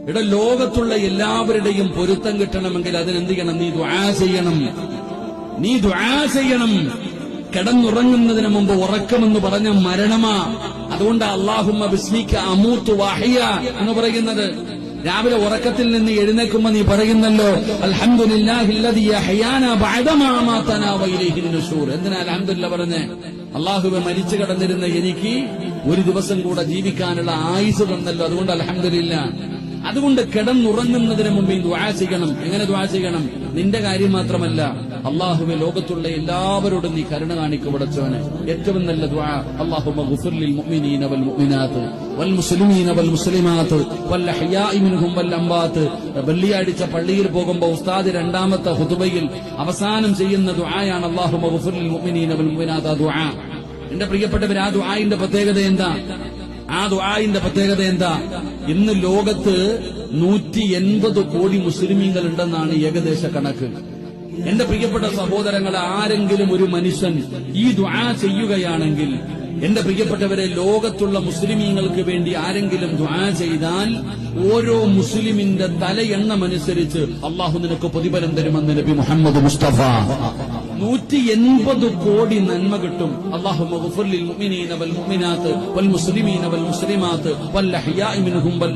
ഇവിടെ ലോകത്തുള്ള എല്ലാവരുടെയും പൊരുത്തം കിട്ടണമെങ്കിൽ അതിനെന്ത് ചെയ്യണം നീ ദുആ ചെയ്യണം. നീ ദുആ ചെയ്യണം. കിടന്നുറങ്ങുന്നതിന് മുമ്പ് ഉറക്കമെന്ന് പറഞ്ഞ മരണമാ. അതുകൊണ്ട് അള്ളാഹുമ്മ ബിസ്മിക്ക അമൂത്തു വാഹിയ എന്ന് പറയുന്നത്. രാവിലെ ഉറക്കത്തിൽ നിന്ന് എഴുന്നേക്കുമ്പോ നീ പറയുന്നല്ലോ അലഹമില്ല പറഞ്ഞേ? അള്ളാഹുവെ മരിച്ചു കടന്നിരുന്ന എനിക്ക് ഒരു ദിവസം കൂടെ ജീവിക്കാനുള്ള ആയുസ് തന്നല്ലോ. അതുകൊണ്ട് അൽഹംദുലില്ലാ അതുകൊണ്ട് കിടന്നുറങ്ങുന്നതിന് മുമ്പ് ദുആ ചെയ്യണം. എങ്ങനെ ദ്വാ ചെയ്യണം? നിന്റെ കാര്യം മാത്രമല്ല അള്ളാഹുവെ ലോകത്തുള്ള എല്ലാവരോടും നീ കരുണ കാണിക്കു പടച്ചവന്. ഏറ്റവും നല്ല ദ്വാ മുസ്ലിമാത്ത് വൽ അഹ്യാഇ മിൻഹും വൽ അംവാത്ത് വെള്ളിയാഴ്ച പള്ളിയിൽ പോകുമ്പോൾ ഉസ്താദ് രണ്ടാമത്തെ ഹുതുബയിൽ അവസാനം ചെയ്യുന്ന ദുആയാണ് ഗുഫിർ ലിൽ മുഅ്മിനീന വൽ മുഅ്മിനാത്ത് ദുആ. എന്റെ പ്രിയപ്പെട്ടവർ ആ ദുആന്റെ പ്രത്യേകത എന്താ? ആ ദുആന്റെ പ്രത്യേകത എന്താ? ഇന്ന് ലോകത്ത് നൂറ്റി എൺപത് കോടി മുസ്ലിമീങ്ങൾ ഉണ്ടെന്നാണ് ഏകദേശ കണക്ക്. എന്റെ പ്രിയപ്പെട്ട സഹോദരങ്ങളെ ആരെങ്കിലും ഒരു മനുഷ്യൻ ഈ ദുആ ചെയ്യുകയാണെങ്കിൽ എന്റെ പ്രിയപ്പെട്ടവരെ ലോകത്തുള്ള മുസ്ലിമീങ്ങൾക്ക് വേണ്ടി ആരെങ്കിലും ദ്വാ ചെയ്താൽ ഓരോ മുസ്ലിമിന്റെ തലയെണ്ണമനുസരിച്ച് അള്ളാഹു നിനക്ക് പ്രതിഫലം തരുമെന്ന് നബി മുഹമ്മദ് മുസ്തഫ. നൂറ്റി എൺപത് കോടി നന്മ കിട്ടും. അള്ളാഹു മഗ്ഫിർലിൽ മുഅ്മിനീന വൽ മുഅ്മിനാത്ത് വൽ മുസ്ലിമീന വൽ മുസ്ലിമാത്ത് വൽ അഹ്യാഇ മിൻഹും വൽ